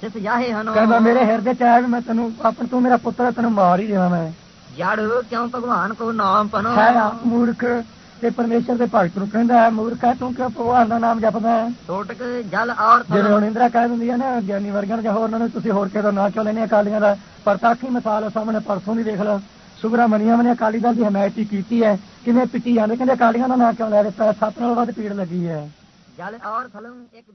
ਸਿਸ ਯਾਹੇ ਹਨੋ ਕਹਿੰਦਾ ਮੇਰੇ ਹਿਰਦੇ ਚ ਆਇਆ ਵੀ ਮੈਂ ਤੈਨੂੰ ਆਪਣ ਤੂੰ ਮੇਰਾ ਪੁੱਤਰ ਤੈਨੂੰ ਮਾਰ ਹੀ ਦੇਵਾਂ ਮੈਂ ਜੜ ਕਿਉਂ ਭਗਵਾਨ ਕੋ ਨਾਮ ਪਨੋ ਹੈ ਆਪ ਮੂਰਖ ਤੇ ਪਰਮੇਸ਼ਰ ਦੇ ਭਗਤ ਨੂੰ ਕਹਿੰਦਾ ਹੈ ਮੂਰਖ ਹੈ ਤੂੰ ਕਿਉਂ ਭਗਵਾਨ ਦਾ ਨਾਮ ਜਪਦਾ ਹੈ? ਟੋਟਕ ਜਲ ਔਰ ਜਿਵੇਂ ਹੁਣ ਇੰਦਰਾ ਕਹਿ ਦਿੰਦੀ ਹੈ ਨਾ ਗਿਆਨੀ ਵਰਗਣ ਜਾਂ ਹੋਰ ਉਹਨਾਂ ਨੂੰ ਤੁਸੀਂ ਹੋਰ ਕਿਹਦਾ ਨਾਂ ਕਿਉਂ ਲੈਣੇ ਅਕਾਲੀਆਂ ਦਾ ਪਰ ਤਾਕੀ ਮਿਸਾਲ ਹੈ ਸਾਹਮਣੇ ਪਰਸੋਂ ਦੀ ਦੇਖ ਲਓ। ਸੁਬਰਾਮਨੀਅਮ ਨੇ ਅਕਾਲੀ ਦਲ ਦੀ ਹਮਾਇਤ ਕੀਤੀ ਹੈ। ਕਿਵੇਂ ਪਿੱਟੀ ਜਾਂਦੇ? ਕਹਿੰਦੇ ਅਕਾਲੀਆਂ ਦਾ ਨਾਂ ਕਿਉਂ ਲੈ ਦਿੱਤਾ ਸੱਤ ਨਾਲ ਵੱਧ ਪੀੜ ਲੱਗੀ ਹੈ। ਜਲ ਔਰ ਥਲੰ ਇੱਕ